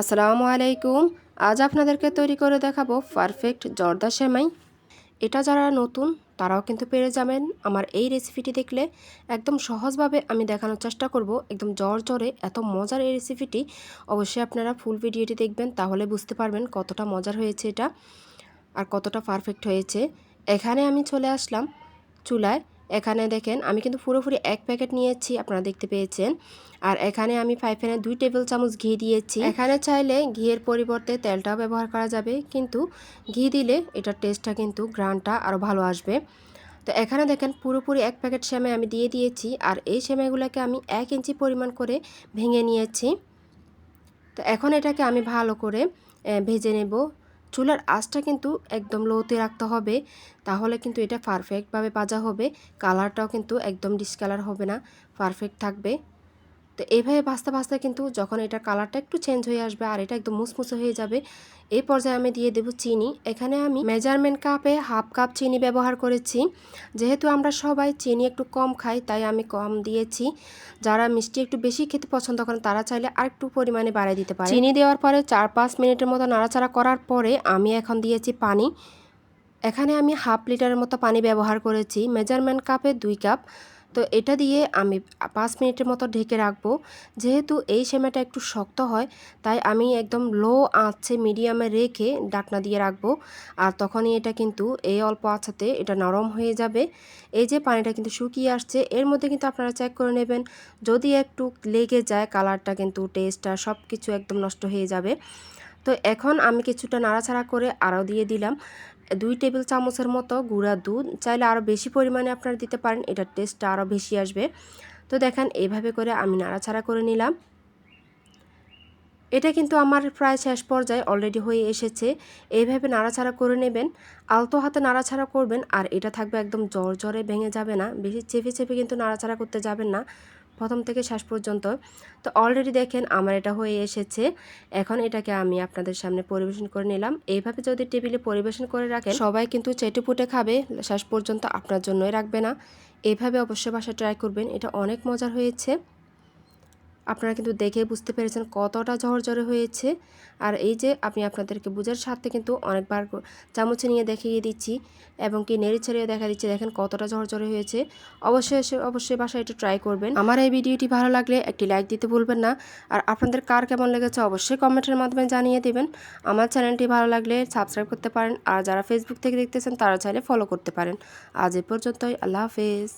আসসালামু আলাইকুম। আজ আপনাদেরকে তৈরি করে দেখাবো পারফেক্ট জর্দা সেমাই। এটা যারা নতুন, তারাও কিন্তু পেরে যাবেন। আমার এই রেসিপিটি দেখলে একদম সহজভাবে আমি দেখানোর চেষ্টা করব। একদম জ্বর জ্বরে এত মজার এই রেসিপিটি অবশ্যই আপনারা ফুল ভিডিওটি দেখবেন, তাহলে বুঝতে পারবেন কতটা মজার হয়েছে এটা আর কতটা পারফেক্ট হয়েছে। এখানে আমি চলে আসলাম চুলায় এখানে দেখেন, আমি কিন্তু পুরোপুরি এক প্যাকেট নিয়েছি, আপনারা দেখতে পেয়েছেন। আর এখানে আমি ফাইফেনে দুই টেবিল চামচ ঘি দিয়েছি। এখানে চাইলে ঘিয়ের পরিবর্তে তেলটাও ব্যবহার করা যাবে, কিন্তু ঘি দিলে এটার টেস্টটা কিন্তু গ্রানটা আরও ভালো আসবে। তো এখানে দেখেন, পুরোপুরি এক প্যাকেট সেমাই আমি দিয়ে দিয়েছি, আর এই সেমাইগুলোকে আমি এক ইঞ্চি পরিমাণ করে ভেঙে নিয়েছি। তো এখন এটাকে আমি ভালো করে ভেজে নেব। চুলার আঁচটা কিন্তু একদম লোতে রাখতে হবে। তাহলে কিন্তু এটা পারফেক্টভাবে ভাজা হবে। কালারটাও কিন্তু একদম ডিসকালার হবে না। পারফেক্ট থাকবে। তো এইভাবে ভাজতে ভাজতে কিন্তু যখন এটার কালারটা একটু চেঞ্জ হয়ে আসবে আর এটা একদম মুসমুসে হয়ে যাবে, এই পর্যায়ে আমি দিয়ে দেব চিনি। এখানে আমি মেজারমেন্ট কাপে হাফ কাপ চিনি ব্যবহার করেছি। যেহেতু আমরা সবাই চিনি একটু কম খাই, তাই আমি কম দিয়েছি। যারা মিষ্টি একটু বেশি খেতে পছন্দ করেন, তারা চাইলে আর একটু পরিমাণে বাড়িয়ে দিতে পারে চিনি দেওয়ার পরে চার পাঁচ মিনিটের মতো নাড়াচাড়া করার পরে আমি এখন দিয়েছি পানি। এখানে আমি হাফ লিটারের মতো পানি ব্যবহার করেছি। মেজারমেন্ট কাপে দুই কাপ তো এটা দিয়ে আমি পাঁচ মিনিটের মতো ঢেকে রাখব। যেহেতু এই সেমাইটা একটু শক্ত হয়, তাই আমি একদম লো আঁচে মিডিয়ামে রেখে ডাকনা দিয়ে রাখব। আর তখনই এটা কিন্তু এই অল্প আঁচাতে এটা নরম হয়ে যাবে। এই যে পানিটা কিন্তু শুকিয়ে আসছে, এর মধ্যে কিন্তু আপনারা চেক করে নেবেন। যদি একটু লেগে যায়, কালারটা কিন্তু টেস্টটা সব কিছু একদম নষ্ট হয়ে যাবে। তো এখন আমি কিছুটা নাড়াচাড়া করে আরও দিয়ে দিলাম। দুই টেবিল চামচের মতো গুঁড়া দুধ, চাইলে আরও বেশি পরিমাণে আপনারা দিতে পারেন, এটার টেস্টটা আরও বেশি আসবে। তো দেখেন এইভাবে করে আমি নাড়াচাড়া করে নিলাম। এটা কিন্তু আমার প্রায় শেষ পর্যায়ে অলরেডি হয়ে এসেছে। এইভাবে নাড়াচাড়া করে নেবেন, আলতো হাতে নাড়াচাড়া করবেন, আর এটা থাকবে একদম জ্বর জ্বরে ভেঙে যাবে না। বেশি চেপে চেপে কিন্তু নাড়াচাড়া করতে যাবেন না। প্রথম থেকে শেষ পর্যন্ত। তো অলরেডি দেখেন আমার এটা হয়ে এসেছে। এখন এটাকে আমি আপনাদের সামনে পরিবেশন করে নিলাম। এইভাবে যদি টেবিলে পরিবেশন করে রাখেন, সবাই কিন্তু চেটে পুটে খাবে। শেষ পর্যন্ত আপনার জন্যই রাখবে না। এভাবে অবশ্যই বাসা ট্রাই করবেন। এটা অনেক মজার হয়েছে। আপনারা কিন্তু দেখে বুঝতে পেরেছেন কতটা ঝরঝরে হয়েছে। আর এই যে আমি আপনাদেরকে বুঝার সাথে কিন্তু অনেকবার চামচে নিয়ে দেখিয়ে দিচ্ছি এবং কি নেড়ে ছেড়ে দেখা দিচ্ছি দেখেন কতটা ঝরঝরে হয়েছে। অবশ্যই অবশ্যই বাসায় একটু ট্রাই করবেন। আমার এই ভিডিওটি ভালো লাগলে একটি লাইক দিতে ভুলবেন না। আর আপনাদের কার কেমন লেগেছে অবশ্যই কমেন্টের মাধ্যমে জানিয়ে দেবেন। আমার চ্যানেলটি ভালো লাগলে সাবস্ক্রাইব করতে পারেন। আর যারা ফেসবুক থেকে দেখতেছেন তারা চাইলে ফলো করতে পারেন। আজ এ পর্যন্তই। আল্লাহ হাফেজ।